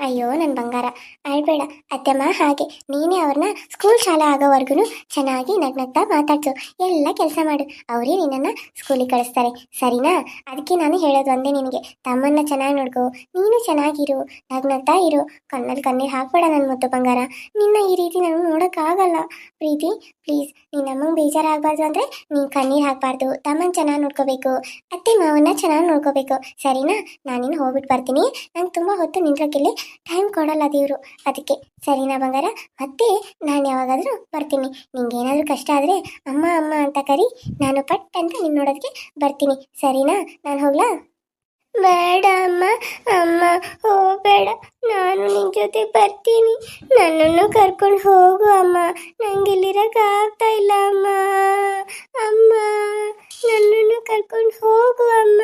ಅಯ್ಯೋ ನನ್ನ ಬಂಗಾರ. ಅಳ್ಬೇಡ. ಅತ್ತೆಮ್ಮ, ಹಾಗೆ. ನೀನೇ ಅವ್ರನ್ನ ಸ್ಕೂಲ್ ಶಾಲೆ ಆಗೋವರೆಗೂ ಚೆನ್ನಾಗಿ ನಗ್ನಗ್ತಾ ಮಾತಾಡ್ಸು. ಎಲ್ಲ ಕೆಲಸ ಮಾಡು. ಅವರೇ ನಿನ್ನನ್ನು ಸ್ಕೂಲಿಗೆ ಕಳಿಸ್ತಾರೆ. ಸರಿನಾ? ಅದಕ್ಕೆ ನಾನು ಹೇಳೋದು ಒಂದೇ ನಿನಗೆ. ತಮ್ಮನ್ನ ಚೆನ್ನಾಗಿ ನೋಡ್ಕೋ. ನೀನು ಚೆನ್ನಾಗಿರು. ನಗ್ನಗ್ತಾ ಇರು. ಕಣ್ಣಲ್ಲಿ ಕಣ್ಣೀರು ಹಾಕ್ಬೇಡ ನನ್ನ ಮುದ್ದು ಬಂಗಾರ. ನಿನ್ನ ಈ ರೀತಿ ನಾನು ನೋಡೋಕ್ಕಾಗಲ್ಲ. ಪ್ರೀತಿ ಪ್ಲೀಸ್ ನೀನು ನಮಗೆ ಬೇಜಾರಾಗಬಾರ್ದು ಅಂದರೆ ನೀನು ಕಣ್ಣೀರು ಹಾಕಬಾರ್ದು. ತಮ್ಮನ್ನ ಚೆನ್ನಾಗಿ ನೋಡ್ಕೋಬೇಕು. ಅತ್ತೆ ಮಾವನ್ನ ಚೆನ್ನಾಗಿ ನೋಡ್ಕೋಬೇಕು. ಸರಿನಾ? ನಾನಿನ್ನು ಹೋಗ್ಬಿಟ್ಟು ಬರ್ತೀನಿ. ನಂಗೆ ತುಂಬ ಹೊತ್ತು ನಿಂತ್ರಕ್ಕಿಲ್ಲಿ ಟೈಮ್ ಕೊಡಲ್ಲ ದೇವರು. ಅದಕ್ಕೆ ಸರಿನಾ ಬಂಗಾರ? ಮತ್ತೆ ನಾನು ಯಾವಾಗಾದರೂ ಬರ್ತೀನಿ. ನಿಂಗೆ ಏನಾದರೂ ಕಷ್ಟ ಆದರೆ ಅಮ್ಮ ಅಮ್ಮ ಅಂತ ಕರಿ. ನಾನು ಪಟ್ ಅಂತ ನಿನ್ನ ನೋಡೋದಕ್ಕೆ ಬರ್ತೀನಿ. ಸರಿನಾ? ನಾನು ಹೋಗ್ಲಾ? ಬೇಡ ಅಮ್ಮ. ಅಮ್ಮ ಹೋಗಬೇಡ ನಾನು ನಿನ್ನ ಜೊತೆ ಬರ್ತೀನಿ. ನನ್ನನ್ನು ಕರ್ಕೊಂಡು ಹೋಗು, ಅಮ್ಮ. ನಂಗೆ ಇಲ್ಲಿರೋಕ್ಕಾಗ್ತಾ ಇಲ್ಲ, ಅಮ್ಮ. ಅಮ್ಮ, ನನ್ನನ್ನು ಕರ್ಕೊಂಡು ಹೋಗು, ಅಮ್ಮ.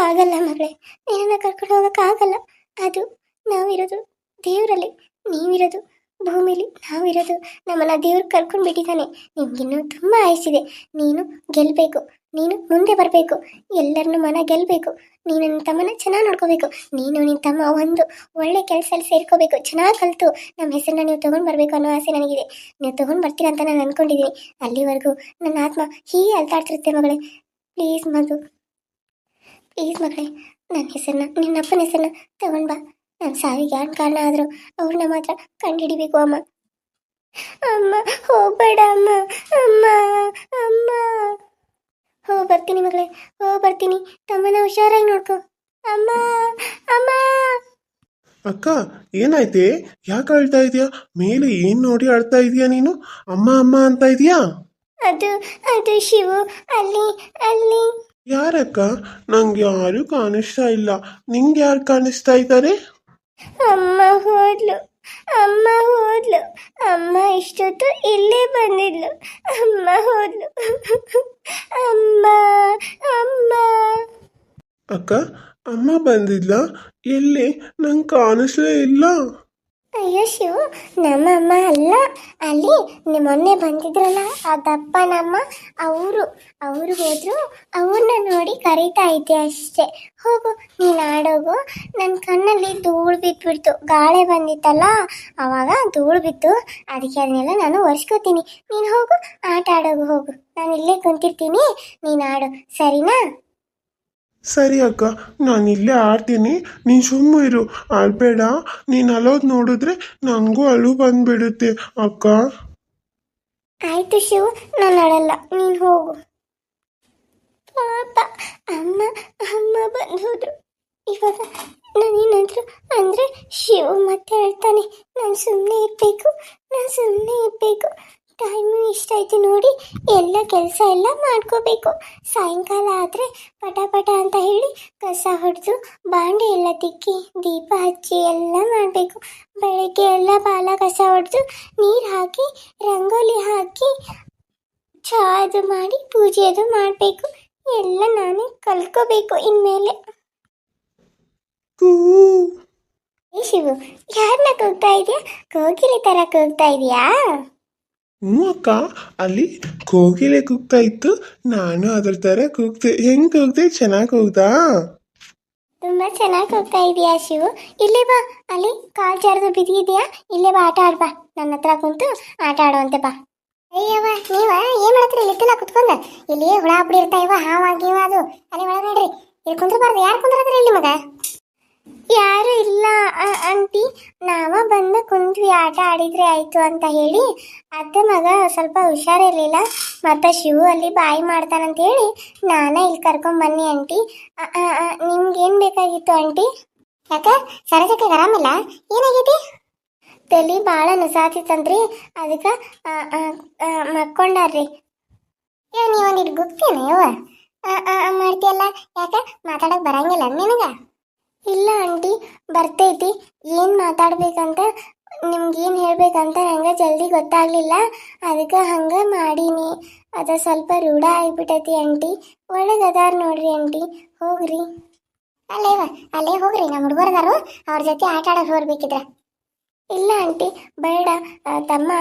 ಆಗಲ್ಲ ಮಗಳೇ. ನಿನ್ನನ್ನು ಕರ್ಕೊಂಡು ಹೋಗೋಕ್ಕಾಗಲ್ಲ ಅದು ನಾವಿರೋದು ದೇವರಲ್ಲಿ, ನೀವಿರೋದು ಭೂಮಿಲಿ, ನಾವಿರೋದು ನಮ್ಮನ್ನ ದೇವ್ರು ಕರ್ಕೊಂಡು ಬಿಟ್ಟಿದ್ದಾನೆ. ನಿಮ್ಗಿನ್ನೂ ತುಂಬ ಆಯಸ್ಸಿದೆ. ನೀನು ಗೆಲ್ಲಬೇಕು ನೀನು ಮುಂದೆ ಬರಬೇಕು, ಎಲ್ಲರನ್ನು ಮನ ಗೆಲ್ಲಬೇಕು ನೀನು ನಿನ್ನ ತಮ್ಮನ ಚೆನ್ನಾಗಿ ನೋಡ್ಕೋಬೇಕು, ನೀನು ನಿನ್ನ ತಮ್ಮ ಒಂದು ಒಳ್ಳೆ ಕೆಲಸದಲ್ಲಿ ಸೇರ್ಕೋಬೇಕು, ಚೆನ್ನಾಗಿ ಕಲಿತು. ನಮ್ಮ ಹೆಸರನ್ನ ನೀವು ತೊಗೊಂಡು ಬರಬೇಕು ಅನ್ನೋ ಆಸೆ ನನಗಿದೆ. ನೀವು ತೊಗೊಂಡು ಬರ್ತೀರ ಅಂತ ನಾನು ಅಂದ್ಕೊಂಡಿದ್ದೀನಿ ಅಲ್ಲಿವರೆಗೂ ನನ್ನ ಆತ್ಮ ಹೀಗೆ ಅಲ್ತಾಡ್ತಿರುತ್ತೆ ಮಗಳೇ. ಪ್ಲೀಸ್ ಮಗು ಪ್ಲೀಸ್ ಮಗಳೇ ನನ್ನ ಹೆಸರನ್ನ ನಿನ್ನ ಅಪ್ಪನ ಹೆಸರನ್ನ ತಗೊಂಡ್ ಬಾ. ನನ್ನ ಸಾವಿಗೆ ಯಾರು ಕಾರಣ ಆದರೂ ಅವ್ರನ್ನ ಮಾತ್ರ ಕಂಡುಹಿಡಿಬೇಕು ಅಮ್ಮ. ಅಮ್ಮ ಹೋಗ್ಬೇಡ ಅಮ್ಮ ಅಮ್ಮ ಅಮ್ಮ. ಹೋ ಬರ್ತೀನಿ ಮಗಳೇ ಹೋ ಬರ್ತೀನಿ. ತಮ್ಮನ ಹುಷಾರಾಗಿ ನೋಡ್ಕೊ. ಅಮ್ಮ ಅಮ್ಮ. ಅಕ್ಕ ಏನಾಯ್ತೆ? ಯಾಕೆ ಅಳ್ತಾ ಇದೀಯಾ? ಮೇಲೆ ಏನು ನೋಡಿ ಅಳ್ತಾ ಇದೀಯಾ ನೀನು? ಅಮ್ಮ ಅಮ್ಮ ಅಂತ ಇದೀಯಾ? ಅದು ಅದು ಶಿವು ಅಲ್ಲಿ ಅಲ್ಲಿ. ಯಾರಕ್ಕ? ನಂಗೆ ಯಾರು ಕಾಣಿಸ್ತಾ ಇಲ್ಲ. ನಿಂಗೆ ಯಾರು ಕಾಣಿಸ್ತಾ ಇದ್ದಾರೆ ಅಮ್ಮ ಹೋದ್ಲು. ಅಮ್ಮ ಹೋದ್ಲು. ಅಮ್ಮ ಇಷ್ಟೊತ್ತು ಇಲ್ಲೇ ಬಂದಿದ್ಲು. ಅಮ್ಮ ಹೋದ್ಲು. ಅಮ್ಮ ಅಮ್ಮ. ಅಕ್ಕ ಅಮ್ಮ ಬಂದಿದ್ಲ? ಎಲ್ಲಿ? ನಂಗೆ ಕಾಣಿಸ್ಲೇ ಇಲ್ಲ. ಅಯ್ಯೋ ಶಿವು, ನಮ್ಮ ಅಮ್ಮ ಅಲ್ಲ. ಅಲ್ಲಿ ನಿ- ಮೊನ್ನೆ ಬಂದಿದ್ರಲ್ಲ, ಆ ದಪ್ಪನಮ್ಮ ಅವರು. ಅವರು ಹೋದ್ರು, ಅವ್ರನ್ನ ನೋಡಿ ಕರೀತಾ ಇದ್ದೆ ಅಷ್ಟೇ. ಹೋಗು, ನೀನು ಆಡೋಗು ನನ್ನ ಕಣ್ಣಲ್ಲಿ ಧೂಳು ಬಿದ್ದುಬಿಡ್ತು ಗಾಳಿ ಬಂದಿತ್ತಲ್ಲ, ಅವಾಗ ಧೂಳು ಬಿತ್ತು. ಅದಕ್ಕೆ ಅದನ್ನೆಲ್ಲ ನಾನು ಒರೆಸ್ಕೋತೀನಿ. ನೀನು ಹೋಗು, ಆಟ ಆಡೋಗು ಹೋಗು. ನಾನು ಇಲ್ಲೇ ಕುಂತಿರ್ತೀನಿ. ನೀನು ಆಡು ಸರಿನಾ? ಸರಿ ಅಕ್ಕ, ನಾನು ಇಲ್ಲೇ ಆಡ್ತೀನಿ. ನೀನು ಸುಮ್ಮ ಇರು. ಅಳ್ಬೇಡ ನೀನು ಅಲೋದು ನೋಡಿದ್ರೆ ನನಗೂ ಅಳು ಬಂದ್ಬಿಡುತ್ತೆ, ಅಕ್ಕ. ಆಯ್ತು ಶಿವ, ನಾನು ಆಡಲ್ಲ. ನೀನು ಹೋಗು. ಪಾಪ, ಅಮ್ಮ ಅಮ್ಮ ಬಂದು ಹೋದ್ರು ಇವಾಗ ನಾನೇನಾದ್ರು ಅಂದರೆ ಶಿವ ಮತ್ತೆ ಹೇಳ್ತಾನೆ. ನಾನು ಸುಮ್ಮನೆ ಇರ್ಬೇಕು. ನಾನು ಸುಮ್ಮನೆ ಇರಬೇಕು. ಟೈಮು ಐತೆ ನೋಡಿ. ಎಲ್ಲ ಕೆಲಸ ಎಲ್ಲ ಮಾಡ್ಕೋಬೇಕು. ಸಾಯಂಕಾಲ ಆದರೆ ಪಟ ಪಟ ಅಂತ ಹೇಳಿ ಕಸ ಹೊಡೆದು ಬಾಂಡೆ ಎಲ್ಲ ತಿಕ್ಕಿ ದೀಪ ಹಚ್ಚಿ ಎಲ್ಲ ಮಾಡಬೇಕು. ಬೆಳಗ್ಗೆ ಎಲ್ಲ ಬಾಲ ಕಸ ಹೊಡೆದು ನೀರು ಹಾಕಿ ರಂಗೋಲಿ ಹಾಕಿ ಚಹಾ ಅದು ಮಾಡಿ ಪೂಜೆ ಅದು ಮಾಡಬೇಕು. ಎಲ್ಲ ನಾನೇ ಕಲ್ತ್ಕೋಬೇಕು ಇನ್ಮೇಲೆ. ಶಿವು ಯಾರನ್ನ ಕೂಗ್ತಾ ಇದೆಯಾ? ಕೋಗಿಲೆ ಥರ ಕೂಗ್ತಾ ಇದೆಯಾ? ಹ್ಞೂ ಅಕ್ಕ ಅಲ್ಲಿ ಕೋಗಿಲೆ ಕೂಗ್ತಾ ಇತ್ತು. ನಾನು ಅದ್ರ ಥರ ಕೂಗ್ತೆ ಹೆಂಗೆ ಕೂಗ್ದೆ? ಚೆನ್ನಾಗಿ ಕೂಗ್ದಾ? ತುಂಬಾ ಚೆನ್ನಾಗಿ ಕೂಗ್ತಾ ಇದೆಯಾ ಶಿವು? ಇಲ್ಲೇ ಬಾ, ಅಲ್ಲಿ ಕಾಲ್ ಜಾರದು ಬಿದ್ದಿದ್ಯಾ? ಇಲ್ಲೇ ಬಾ, ಆಟ ಆಡ್ಬಾ ನನ್ನ ಹತ್ರ ಕುಂತು ಆಟ ಆಡುವಂತೆ ಬಾ. ಅಯ್ಯವ್ವ, ನೀವ ಏನ್ ಮಾಡ್ತೀರಿ? ಇಲ್ಲಿ ಕುತ್ಕೊಂಡ. ಇಲ್ಲಿ ಹುಳ ಬಿಡಿರ್ತಾ ಇವ ಹಾವಾಗಿ ಅದು. ಅಲ್ಲಿ ಒಳಗೆ ನೋಡ್ರಿ. ಇಲ್ಲಿ ಕುಂದ್ರಬಾರ್ದು. ಯಾರು ಕುಂದ್ರದ್ರಿ ಇಲ್ಲಿ ಮಗ? ಯಾರು ಇಲ್ಲ ಆಂಟಿ. ನಾವ ಬಂದು ಕುಂತ್ವಿ ಆಟ ಆಡಿದ್ರೆ ಆಯ್ತು ಅಂತ ಹೇಳಿ. ಅತ್ತೆ ಮಗ ಸ್ವಲ್ಪ ಹುಷಾರಿರ್ಲಿಲ್ಲ. ಮತ್ತೆ ಶಿವು ಅಲ್ಲಿ ಬಾಯಿ ಮಾಡ್ತಾನಂತ ಹೇಳಿ ನಾನ ಇಲ್ಲಿ ಕರ್ಕೊಂಡ್ ಬನ್ನಿ ಆಂಟಿ. ನಿಮ್ಗೇನ್ ಬೇಕಾಗಿತ್ತು ಆಂಟಿ? ಯಾಕ? ಸರಜಕ್ಕೆ ಆರಾಮಿಲ್ಲ ಏನಾಗೈತಿ? ತಲೆ ಭಾಳ ನಸಾತಿತ್ತಂದ್ರಿ ಅದಕ್ಕೆ ಮಕ್ಕೊಂಡಾರ್ರಿ. ಏ ನೀವು ಗುಪ್ತೇನ ಯವ್ವ? ಮಾಡ್ತೀಯಲ್ಲ? ಯಾಕ? ಮಾತಾಡಕ್ ಬರಂಗಿಲ್ಲ ನಿನಗ? ಇಲ್ಲ ಆಂಟಿ ಬರ್ತೈತಿ, ಏನು ಮಾತಾಡ್ಬೇಕಂತ ನಿಮ್ಗೇನು ಹೇಳ್ಬೇಕಂತ ನಂಗೆ ಜಲ್ದಿ ಗೊತ್ತಾಗ್ಲಿಲ್ಲ. ಅದಕ್ಕೆ ಹಂಗೆ ಮಾಡೀನಿ. ಅದು ಸ್ವಲ್ಪ ರೂಢ ಆಗಿಬಿಟ್ಟೈತಿ ಆಂಟಿ. ಒಳಗೆ ನೋಡ್ರಿ ಆಂಟಿ, ಹೋಗ್ರಿ. ಅಲ್ಲೇ ಅಲ್ಲೇ ಹೋಗ್ರಿ, ನಮ್ಮ ಹುಡುಗರದಾರು, ಅವ್ರ ಜೊತೆ ಆಟ ಆಡೋಕೆ ಹೋಗ್ಬೇಕಿದ್ರ. ಇಲ್ಲ ಆಂಟಿ, ಬೇಡ. ತಮ್ಮ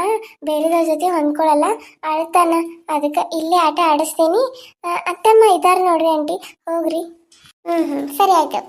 ಬೇರೆದವ್ರ ಜೊತೆ ಹೊಂದ್ಕೊಳಲ್ಲ, ಅಳ್ತಾನ. ಅದಕ್ಕೆ ಇಲ್ಲೇ ಆಟ ಆಡಿಸ್ತೀನಿ. ಅತ್ತಮ್ಮ ಇದ್ದಾರೆ ನೋಡ್ರಿ ಆಂಟಿ, ಹೋಗ್ರಿ. ಹ್ಞೂ ಹ್ಞೂ ಸರಿ ಆಯ್ತು.